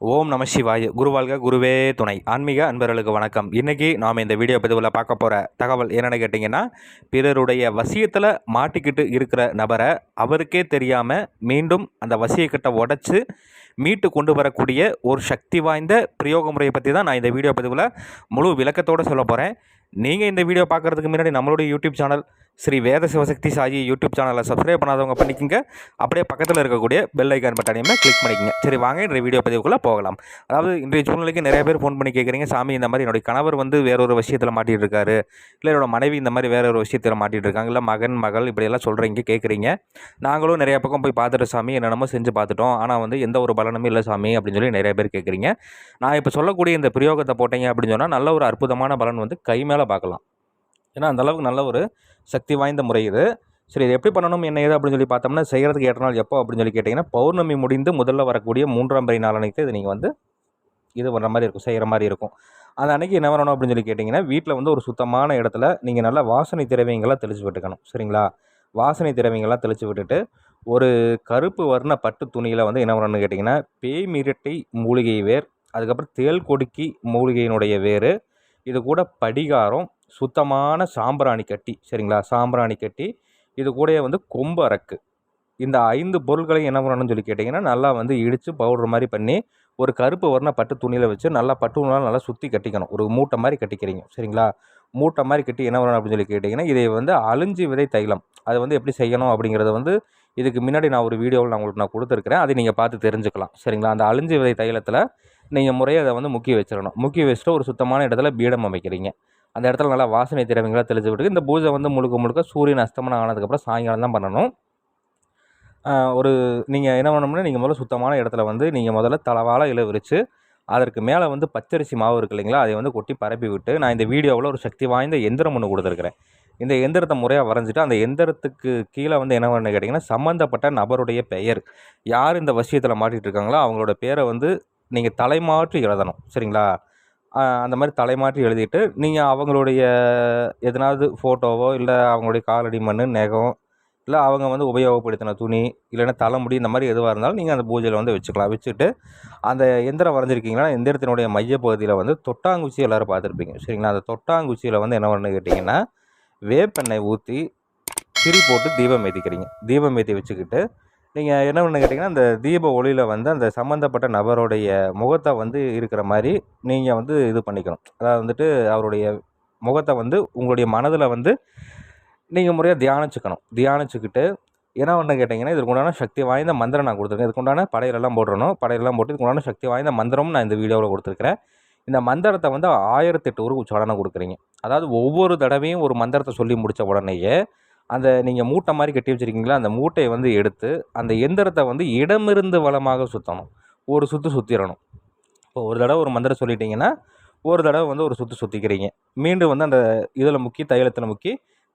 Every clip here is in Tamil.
ஓம் நம சிவாய. குருவாழ்க குருவே துணை. ஆன்மீக அன்பர்களுக்கு வணக்கம். இன்றைக்கி நாம் இந்த வீடியோ பதிவில் பார்க்க போகிற தகவல் என்னென்னு கேட்டிங்கன்னா பிறருடைய வசியத்தில் மாட்டிக்கிட்டு இருக்கிற நபரை அவருக்கே தெரியாமல் மீண்டும் அந்த வசியக்கிட்ட உடச்சி மீட்டு கொண்டு வரக்கூடிய ஒரு சக்தி வாய்ந்த பிரயோக முறையை பற்றி தான் நான் இந்த வீடியோ பதிவில் முழு விளக்கத்தோடு சொல்ல போகிறேன் நீங்கள் இந்த வீடியோ பார்க்குறதுக்கு முன்னாடி நம்மளுடைய YouTube channel Sri Veda Sivasakthi Sai YouTube சேனலை சப்ஸ்கிரைப் பண்ணாதவங்க பண்ணிக்கோங்க. அப்படியே பக்கத்தில் இருக்கக்கூடிய பெல் ஐக்கான் பட்டனையுமே கிளிக் பண்ணிக்கங்க. சரி வாங்க இன்றைய வீடியோ பதிவுக்குள்ளே போகலாம். அதாவது இன்றைய சூழ்நிலைக்கு நிறைய பேர் ஃபோன் பண்ணி கேட்குறீங்க சாமி இந்த மாதிரி என்னுடைய கணவர் வந்து வேறொரு விஷயத்தில் மாட்டிகிட்டு இருக்காரு இல்லை என்னோட மனைவி இந்த மாதிரி வேற ஒரு விஷயத்தில் மாட்டிகிட்டு இருக்காங்க இல்லை மகன் மகள் இப்படியெல்லாம் சொல்கிறீங்க கேட்குறீங்க நாங்களும் நிறைய பக்கம் போய் பார்த்துட்டு சாமி. என்னென்னமோ செஞ்சு பார்த்துட்டோம். ஆனால் வந்து எந்த ஒரு பலனுமே இல்லை சாமி அப்படின்னு சொல்லி நிறைய பேர் கேட்குறீங்க நான் இப்போ சொல்லக்கூடிய இந்த பிரயோகத்தை போட்டீங்க அப்படின்னு சொன்னால் நல்ல ஒரு அற்புதமான பலன் வந்து கை மேலே பார்க்கலாம். ஏன்னா அந்தளவுக்கு நல்ல ஒரு சக்தி வாய்ந்த முறை இது. சரி இது எப்படி பண்ணணும் என்ன ஏது அப்படின்னு சொல்லி பார்த்தோம்னா செய்கிறதுக்கு ஏற்ற நாள் எப்போ அப்படின்னு சொல்லி கேட்டிங்கன்னா பௌர்ணமி முடிந்து முதல்ல வரக்கூடிய மூன்றாம் பரி நாள் அன்னைக்கு இது நீங்கள் வந்து இது பண்ணுற மாதிரி இருக்கும் செய்கிற மாதிரி இருக்கும். அந்த அன்றைக்கி என்ன வரணும் அப்படின்னு சொல்லி கேட்டிங்கன்னா வீட்டில் வந்து ஒரு சுத்தமான இடத்துல நீங்கள் நல்லா வாசனை திரவியங்களாக தெளித்து விட்டுக்கணும். சரிங்களா? வாசனை திரவியங்கள்லாம் தெளித்து விட்டுட்டு ஒரு கருப்பு வர்ண பட்டு துணியில் வந்து என்ன பண்ணணும்னு கேட்டிங்கன்னா பேய் மிரட்டை மூலிகை வேர் அதுக்கப்புறம் தேல் கொடுக்கி மூலிகையினுடைய வேர் இது கூட படிகாரம் சுத்தமான சாம்பிராணி கட்டி சரிங்களா? சாம்பிராணி கட்டி இது கூடயே வந்து கொம்பு அரக்கு இந்த ஐந்து பொருட்களையும் என்ன பண்ணணும்னு சொல்லி கேட்டிங்கன்னா நல்லா வந்து இடித்து பவுடர் மாதிரி பண்ணி ஒரு கருப்பு வர்ண பட்டு துணியில் வச்சு நல்லா பட்டு நூலால் நல்லா சுற்றி கட்டிக்கணும். ஒரு மூட்டை மாதிரி கட்டிக்கிறீங்க. சரிங்களா? மூட்டை மாதிரி கட்டி என்ன வரணும் அப்படின்னு சொல்லி கேட்டிங்கன்னா இதை வந்து அழிஞ்சி விதை தைலம். அது வந்து எப்படி செய்யணும் அப்படிங்கிறத வந்து இதுக்கு முன்னாடி நான் ஒரு வீடியோவில் நான் உங்களுக்கு நான் கொடுத்துருக்குறேன். அதை நீங்கள் பார்த்து தெரிஞ்சுக்கலாம். சரிங்களா? அந்த அழிஞ்சி விதை தைலத்தில் நீங்கள் முறையை அதை வந்து முக்கிய வச்சிடணும். முக்கிய வச்சுட்டு ஒரு சுத்தமான இடத்துல பீடம் அமைக்கிறீங்க. அந்த இடத்துல நல்லா வாசனை திரவியங்களாக தெளிச்சு விட்டு இந்த பூஜை வந்து முழுக்க முழுக்க சூரியன் அஸ்தமனம் ஆனதுக்கப்புறம் சாயங்காலம் தான் பண்ணணும். ஒரு நீங்கள் என்ன பண்ணணும்னா நீங்கள் முதல்ல சுத்தமான இடத்துல வந்து நீங்கள் முதல்ல தலவாழ இலை விரித்து அதற்கு மேலே வந்து பச்சரிசி மாவு இருக்கு இல்லைங்களா அதை வந்து கொட்டி பரப்பி விட்டு நான் இந்த வீடியோவில் ஒரு சக்தி வாய்ந்த எந்திரம் ஒன்று கொடுத்துருக்குறேன். இந்த எந்திரத்தை முறையாக வரைஞ்சிட்டு அந்த எந்திரத்துக்கு கீழே வந்து என்ன பண்ணு கேட்டிங்கன்னா சம்மந்தப்பட்ட நபருடைய பெயர். யார் இந்த விஷயத்தில் மாட்டிகிட்டு இருக்காங்களோ அவங்களோட பேரை வந்து நீங்கள் தலைமாற்றி எழுதணும். சரிங்களா? அந்த மாதிரி தலைமாற்றி எழுதிட்டு நீங்கள் அவங்களுடைய எதனாவது ஃபோட்டோவோ இல்லை அவங்களுடைய காலடி மண் நெகம் இல்லை அவங்க வந்து உபயோகப்படுத்தின துணி இல்லைன்னா தலைமுடி இந்த மாதிரி எதுவாக இருந்தாலும் நீங்கள் அந்த பூஜையில் வந்து வச்சுக்கலாம். வச்சுட்டு அந்த எந்திரம் வரைஞ்சிருக்கீங்கன்னா எந்திரத்தினுடைய மையப்பகுதியில் வந்து தொட்டாங்குச்சி எல்லோரும் பார்த்துருப்பீங்க. சரிங்களா? அந்த தொட்டாங்குச்சியில் வந்து என்ன பண்ணு கேட்டிங்கன்னா வேப்பெண்ணெய் ஊற்றி திரி போட்டு தீபம் ஏற்றிக்கிறீங்க தீபம் ஏற்றி வச்சுக்கிட்டு நீங்கள் என்ன பண்ணு கேட்டிங்கன்னா அந்த தீப ஒளியில் வந்து அந்த சம்மந்தப்பட்ட நபருடைய முகத்தை வந்து இருக்கிற மாதிரி நீங்கள் வந்து இது பண்ணிக்கணும். அதாவது வந்துட்டு அவருடைய முகத்தை வந்து உங்களுடைய மனதில் வந்து நீங்கள் முறையாக தியானிச்சுக்கணும். தியானிச்சுக்கிட்டு என்ன பண்ண கேட்டிங்கன்னா இதுக்கு உண்டான சக்தி வாய்ந்த மந்திரம் நான் கொடுத்துருக்கேன். இதுக்கு உண்டான படையிலெல்லாம் போட்டுறணும் படையிலெல்லாம் போட்டு இதுக்கு உண்டான சக்தி வாய்ந்த மந்திரமும் நான் இந்த வீடியோவில் கொடுத்துருக்கிறேன். இந்த மந்திரத்தை வந்து ஆயிரத்தெட்டு ஊருக்கு உச்சாரணம் கொடுக்குறீங்க. அதாவது ஒவ்வொரு தடவையும் ஒரு மந்திரத்தை சொல்லி முடித்த உடனேயே அந்த நீங்கள் மூட்டை மாதிரி கட்டி வச்சுருக்கீங்களா? அந்த மூட்டையை வந்து எடுத்து அந்த எந்திரத்தை வந்து இடமிருந்து வளமாக சுற்றணும் ஒரு சுற்று சுற்றிடணும் இப்போ ஒரு தடவை ஒரு மந்திரம் சொல்லிட்டீங்கன்னா ஒரு தடவை வந்து ஒரு சுற்று சுற்றிக்கிறீங்க மீண்டும் வந்து அந்த இதில் முக்கி தைலத்தில் முக்கி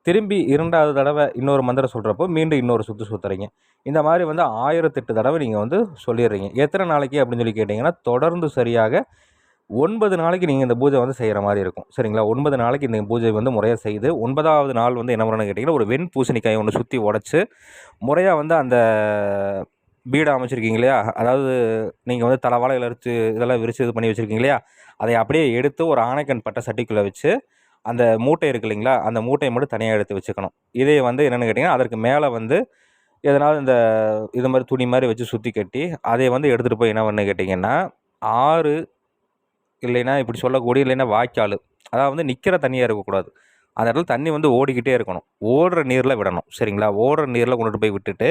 திரும்பி இரண்டாவது தடவை இன்னொரு மந்திரம் சொல்கிறப்போ மீண்டும் இன்னொரு சுற்று சுற்றுறீங்க இந்த மாதிரி வந்து ஆயிரத்தெட்டு தடவை நீங்கள் வந்து சொல்லிடுறீங்க. எத்தனை நாளைக்கு அப்படின்னு சொல்லி கேட்டிங்கன்னா தொடர்ந்து சரியாக ஒன்பது நாளைக்கு நீங்கள் இந்த பூஜை வந்து செய்கிற மாதிரி இருக்கும். சரிங்களா? ஒன்பது நாளைக்கு இந்த பூஜை வந்து முறையாக செய்து ஒன்பதாவது நாள் வந்து என்ன பண்ணணும்னு கேட்டிங்கன்னா ஒரு வெண் பூசணிக்காய் ஒன்று சுற்றி உடச்சி முறையாக வந்து அந்த பீடை அமைச்சிருக்கீங்க இல்லையா? அதாவது நீங்கள் வந்து தலைவாழை இலரிச்சு இதெல்லாம் விரிச்சு இது பண்ணி வச்சுருக்கீங்க இல்லையா? அதை அப்படியே எடுத்து ஒரு ஆணைக்கண் பட்ட சட்டிக்குள்ளே வச்சு அந்த மூட்டை இருக்கு இல்லைங்களா அந்த மூட்டையை மட்டும் தனியாக எடுத்து வச்சுக்கணும். இதே வந்து என்னென்னு கேட்டிங்கன்னா அதற்கு மேலே வந்து எதனால் இந்த இது மாதிரி துணி மாதிரி வச்சு சுற்றி கட்டி அதை வந்து எடுத்துகிட்டு போய் என்ன பண்ணு கேட்டிங்கன்னா ஆறு இல்லைன்னா இப்படி சொல்லக்கூடிய இல்லைன்னா வாய்க்கால் அதாவது வந்து நிற்கிற தண்ணியாக இருக்கக்கூடாது. அந்த இடத்துல தண்ணி வந்து ஓடிக்கிட்டே இருக்கணும். ஓடுற நீரில் விடணும். சரிங்களா? ஓடுற நீரில் கொண்டுட்டு போய் விட்டுட்டு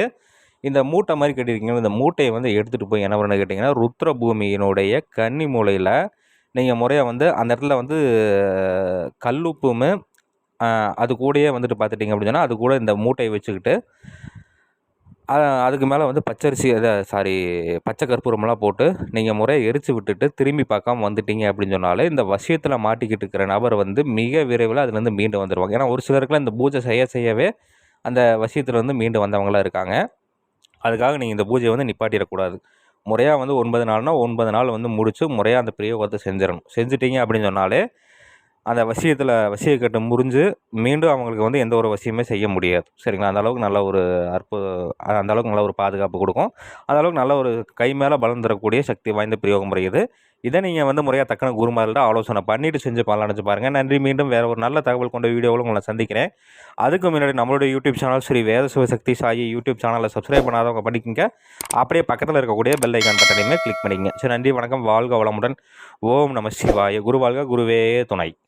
இந்த மூட்டை மாதிரி கட்டியிருக்கீங்க இந்த மூட்டையை வந்து எடுத்துகிட்டு போய் என்ன பண்ணு கேட்டிங்கன்னா ருத்ர பூமியினுடைய கன்னி மூலையில் நீங்கள் முறையாக வந்து அந்த இடத்துல வந்து கல்லுப்பும் அது கூடயே வந்துட்டு பார்த்துட்டிங்க அப்படின்னு சொன்னால் அது கூட இந்த மூட்டையை வச்சுக்கிட்டு அதுக்கு மேலே வந்து பச்சரிசி அதை சாரி பச்சை கற்பூரமெல்லாம் போட்டு நீங்கள் முறையை எரித்து விட்டுட்டு திரும்பி பார்க்காம வந்துட்டீங்க அப்படின்னு சொன்னாலே இந்த விஷயத்தில் மாட்டிக்கிட்டு இருக்கிற நபர் வந்து மிக விரைவில் அதுலேருந்து மீண்டு வந்துடுவாங்க ஏன்னா ஒரு சிலருக்குலாம் இந்த பூஜை செய்ய செய்யவே அந்த விஷயத்தில் வந்து மீண்டு வந்தவங்களாம் இருக்காங்க. அதுக்காக நீங்கள் இந்த பூஜையை வந்து நிப்பாட்டிடக்கூடாது. முறையாக வந்து ஒன்பது நாள்னால் ஒன்பது நாள் வந்து முடித்து முறையாக அந்த பிரயோகத்தை செஞ்சிடணும். செஞ்சுட்டீங்க அப்படின்னு சொன்னாலே அந்த வசியத்தில் வசியக்கட்டு முறிஞ்சு மீண்டும் அவங்களுக்கு வந்து எந்த ஒரு வசியமே செய்ய முடியாது. சரிங்களா? அந்த அளவுக்கு நல்ல ஒரு அற்புத அந்த அளவுக்கு நல்ல ஒரு பாதுகாப்பு கொடுக்கும். அந்தளவுக்கு நல்ல ஒரு கை மேலே பலம் தரக்கூடிய சக்தி வாய்ந்த பிரயோக முறை இது இதை நீங்கள் வந்து முறையாக தக்கன குருமார்கள்ட்ட ஆலோசனை பண்ணிவிட்டு செஞ்சு பலனடைஞ்சு பாருங்கள் நன்றி. மீண்டும் வேறு ஒரு நல்ல தகவல் கொண்ட வீடியோவில் உங்களை சந்திக்கிறேன். அதுக்கு முன்னாடி நம்மளுடைய YouTube channel Sri Veda Sivasakthi Sai YouTube சேனலை சப்ஸ்கிரைப் பண்ணாதவங்க பண்ணிக்கங்க. அப்படியே பக்கத்தில் இருக்கக்கூடிய பெல் ஐக்கான் பட்டனையுமே கிளிக் பண்ணிக்கங்க. சரி நன்றி. வணக்கம். வாழ்க வளமுடன். ஓம் நம சிவாய. குரு வாழ்க. குருவே துணை.